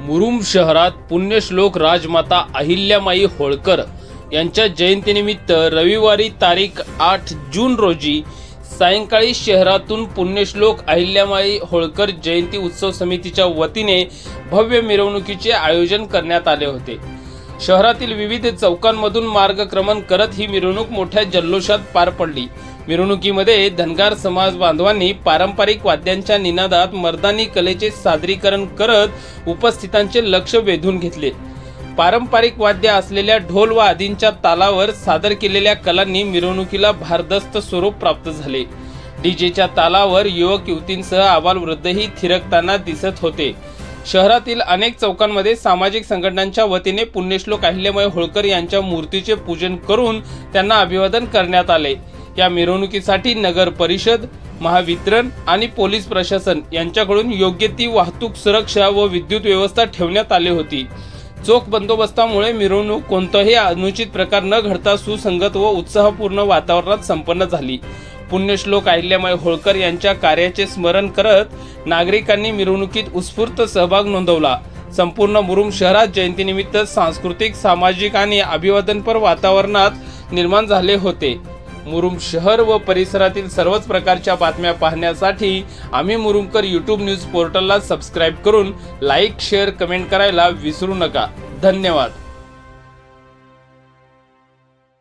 मुरुम शहरात पुण्यश्लोक राजमाता अहिल्यामाई होळकर यांच्या जयंतीनिमित्त रविवारी तारीख आठ जून रोजी सायंकाळी शहरातून पुण्यश्लोक अहिल्यामाई होळकर जयंती उत्सव समितीच्या वतीने भव्य मिरवणुकीचे आयोजन करण्यात आले होते. शहरातील विविध चौकांमधून मार्गक्रमण करत ही मिरवणूक मोठ्या जल्लोषात पार पडली. मिरवणुकीमध्ये धनगार समाज बांधवांनी पारंपरिक वाद्यांच्या निनादात मर्दानी कलेचे सादरीकरण करत उपस्थितांचे लक्ष वेधून घेतले. पारंपरिक वाद्य असलेल्या ढोल व आदींच्या तालावर सादर केलेल्या कलांनी मिरवणुकीला भारदस्त स्वरूप प्राप्त झाले. डीजेच्या तालावर युवक युवतींसह आबाल वृद्धही थिरकताना दिसत होते. शहरातील अनेक चौकांमध्ये सामाजिक संघटनांच्या वतीने पुण्यश्लोक अहिल्यामाई होळकर यांच्या मूर्तीचे पूजन करून त्यांना अभिवादन करण्यात आले. या मिरवणुकीसाठी नगर परिषद महावितरण आणि पोलीस प्रशासन यांच्याकडून योग्य ती वाहतूक सुरक्षा व विद्युत व्यवस्था ठेवण्यात आली होती. चोख बंदोबस्तामुळे मिरवणूक कोणताही अनुचित प्रकार न घडता सुसंगत व उत्साहपूर्ण वातावरणात संपन्न झाली. पुण्यश्लोक अहिल्यामाई होळकर यांच्या कार्याचे स्मरण करत नागरिकांनी मिरवणुकीत उत्स्फूर्त सहभाग नोंदवला. संपूर्ण मुरुम शहरात जयंतीनिमित्त सांस्कृतिक सामाजिक आणि अभिवादनपर वातावरणात निर्माण झाले होते. मुरुम शहर व परिसरातील सर्वच प्रकारच्या बातम्या पाहण्यासाठी आम्ही मुरुमकर यूट्यूब न्यूज पोर्टलला सबस्क्राईब करून लाईक शेअर कमेंट करायला विसरू नका. धन्यवाद.